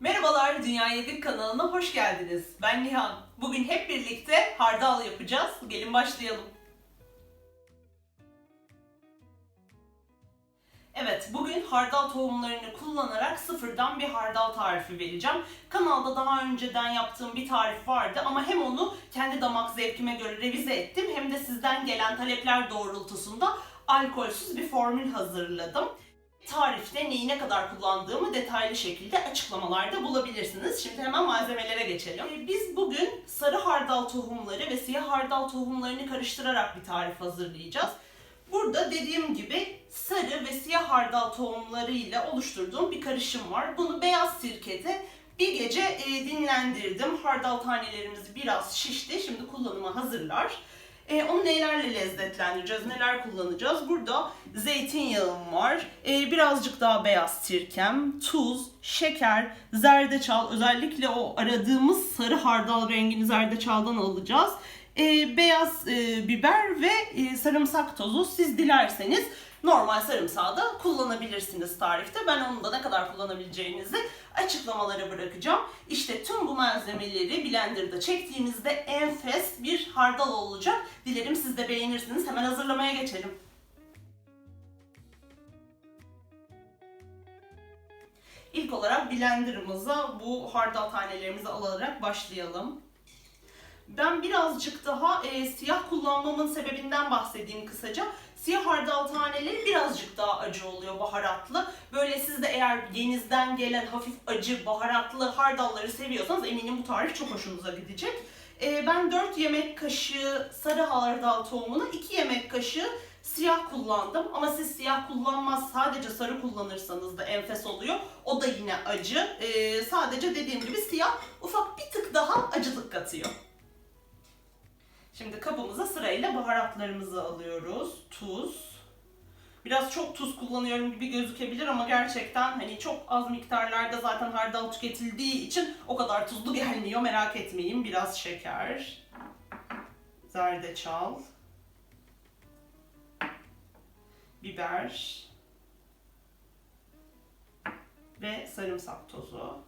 Merhabalar Dünya Yedik kanalına hoş geldiniz. Ben Nihan. Bugün hep birlikte hardal yapacağız. Gelin başlayalım. Evet, bugün hardal tohumlarını kullanarak sıfırdan bir hardal tarifi vereceğim. Kanalda daha önceden yaptığım bir tarif vardı ama hem onu kendi damak zevkime göre revize ettim hem de sizden gelen talepler doğrultusunda alkolsüz bir formül hazırladım. Tarifte neyi ne kadar kullandığımı detaylı şekilde açıklamalarda bulabilirsiniz. Şimdi hemen malzemelere geçelim. Ee, Biz bugün sarı hardal tohumları ve siyah hardal tohumlarını karıştırarak bir tarif hazırlayacağız. Burada dediğim gibi sarı ve siyah hardal tohumları ile oluşturduğum bir karışım var. Bunu beyaz sirkede bir gece e, dinlendirdim. Hardal tanelerimiz biraz şişti. Şimdi kullanıma hazırlar. E, onu nelerle lezzetlendireceğiz, neler kullanacağız? Burada zeytinyağım var, e, birazcık daha beyaz sirkem, tuz, şeker, zerdeçal, özellikle o aradığımız sarı hardal rengini zerdeçaldan alacağız. E, beyaz e, biber ve e, sarımsak tozu siz dilerseniz normal sarımsağı da kullanabilirsiniz tarifte. Ben onu da ne kadar kullanabileceğinizi açıklamalara bırakacağım. İşte tüm bu malzemeleri blenderda çektiğimizde enfes bir hardal olacak. Dilerim siz de beğenirsiniz. Hemen hazırlamaya geçelim. İlk olarak blenderımıza bu hardal tanelerimizi alarak başlayalım. Ben birazcık daha e, siyah kullanmamın sebebinden bahsedeyim kısaca. Siyah hardal taneleri birazcık daha acı oluyor baharatlı. Böyle siz de eğer yenizden gelen hafif acı baharatlı hardalları seviyorsanız eminim bu tarif çok hoşunuza gidecek. E, ben 4 yemek kaşığı sarı hardal tohumuna 2 yemek kaşığı siyah kullandım. Ama siz siyah kullanmaz sadece sarı kullanırsanız da enfes oluyor. O da yine acı. E, sadece dediğim gibi siyah ufak bir tık daha acılık katıyor. Şimdi kabımıza sırayla baharatlarımızı alıyoruz. Tuz. Biraz çok tuz kullanıyorum gibi gözükebilir ama gerçekten hani çok az miktarlarda zaten hardal tüketildiği için o kadar tuzlu gelmiyor merak etmeyin. Biraz şeker. Zerdeçal. Biber. Ve sarımsak tozu.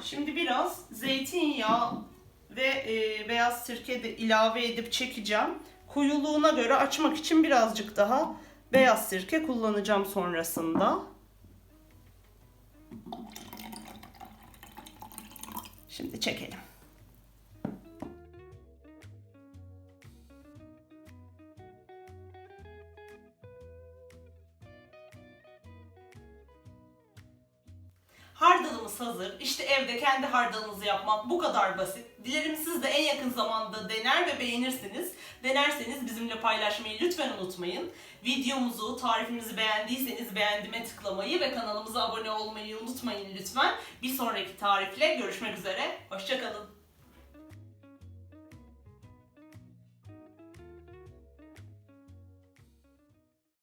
Şimdi biraz zeytinyağı ve e, beyaz sirke de ilave edip çekeceğim. Koyuluğuna göre açmak için birazcık daha beyaz sirke kullanacağım sonrasında. Şimdi çekelim. Hardalımız hazır. İşte evde kendi hardalınızı yapmak bu kadar basit. Dilerim siz de en yakın zamanda dener ve beğenirsiniz. Denerseniz bizimle paylaşmayı lütfen unutmayın. Videomuzu, tarifimizi beğendiyseniz beğendime tıklamayı ve kanalımıza abone olmayı unutmayın lütfen. Bir sonraki tarifle görüşmek üzere. Hoşçakalın.